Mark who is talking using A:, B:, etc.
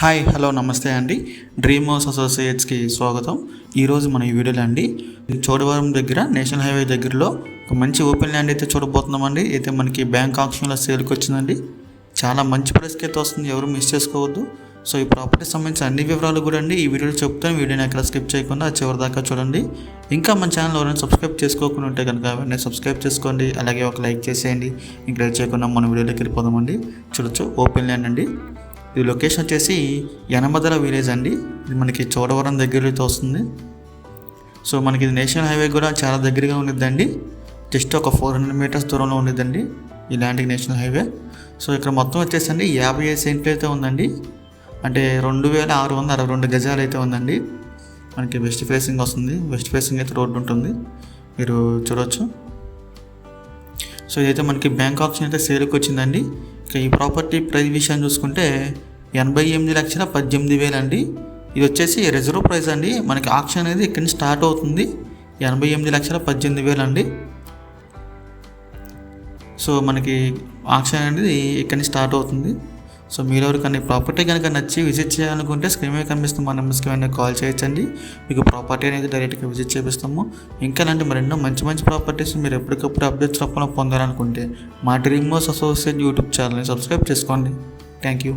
A: Hi hello నమస్తే అండి. Dream house అసోసియేట్స్కి స్వాగతం. ఈరోజు మన ఈ వీడియోలో అండి చోడవరం దగ్గర నేషనల్ హైవే దగ్గరలో ఒక మంచి ఓపెన్ ల్యాండ్ అయితే చూడబోతున్నామండి. అయితే మనకి బ్యాంక్ ఆప్షన్లో సేల్కి వచ్చిందండి చాలా మంచి ప్రైస్కి అయితే వస్తుంది ఎవరు మిస్ చేసుకోవద్దు. సో ఈ ప్రాపర్టీ సంబంధించిన అన్ని వివరాలు కూడా అండి ఈ వీడియోలో చెప్తాను. వీడియోని ఎక్కడ స్కిప్ చేయకుండా చివరి దాకా చూడండి. ఇంకా మన ఛానల్ ఎవరైనా సబ్స్క్రైబ్ చేసుకోకుండా ఉంటే కనుక వెంటనే సబ్స్క్రైబ్ చేసుకోండి. అలాగే ఒక లైక్ చేసేయండి. ఇంకా చేయకుండా మన వీడియోలోకి వెళ్ళిపోదామండి. చూడొచ్చు ఓపెన్ ల్యాండ్ అండి. ఇది లొకేషన్ వచ్చేసి యనమదల విలేజ్ అండి. ఇది మనకి చోడవరం దగ్గరతో వస్తుంది. సో మనకి ఇది నేషనల్ హైవే కూడా చాలా దగ్గరగా ఉండిద్దండి. జస్ట్ ఒక ఫోర్ హండ్రెడ్ మీటర్స్ దూరంలో ఉండిద్దండి ఈ ల్యాండ్కి నేషనల్ హైవే సో ఇక్కడ మొత్తం వచ్చేసండి యాభై ఐదు సెంట్లు అయితే ఉందండి. అంటే రెండు వేల ఆరు వందల అరవై రెండు గజాలు అయితే ఉందండి. మనకి వెస్ట్ ఫేసింగ్ వస్తుంది. వెస్ట్ ఫేసింగ్ అయితే రోడ్డు ఉంటుంది. మీరు చూడవచ్చు సో ఇదైతే మనకి బ్యాంక్ ఆప్షన్ అయితే సేల్కి వచ్చిందండి. ఈ ప్రాపర్టీ ప్రైస్ విషయం చూసుకుంటే ఎనభై ఎనిమిది లక్షల పద్దెనిమిది వేలు అండి. ఇది వచ్చేసి రిజర్వ్ ప్రైస్ అండి. మనకి ఆక్షన్ అనేది ఇక్కడ నుంచి స్టార్ట్ అవుతుంది. ఎనభై ఎనిమిది లక్షల పద్దెనిమిది వేలు అండి. సో మనకి ఆక్షన్ అనేది ఇక్కడ నుంచి స్టార్ట్ అవుతుంది. సో మీరు ఎవరికైనా ప్రాపర్టీ కనుక నచ్చి విజిట్ చేయాలనుకుంటే స్క్రీన్ మీద కనిపిస్తున్న మా నెంబర్స్కి ఏమైనా కాల్ చేయొచ్చండి. మీకు ప్రాపర్టీ అనేది డైరెక్ట్గా విజిట్ చేపిస్తాము. ఇంకా అలాంటి మరెన్నో మంచి మంచి ప్రాపర్టీస్ మీరు ఎప్పటికప్పుడు అప్డేట్స్ రూపంలో పొందాలనుకుంటే మా డ్రీమ్ మోస్ అసోసియేట్ యూట్యూబ్ ఛానల్ని సబ్స్క్రైబ్ చేసుకోండి. Thank you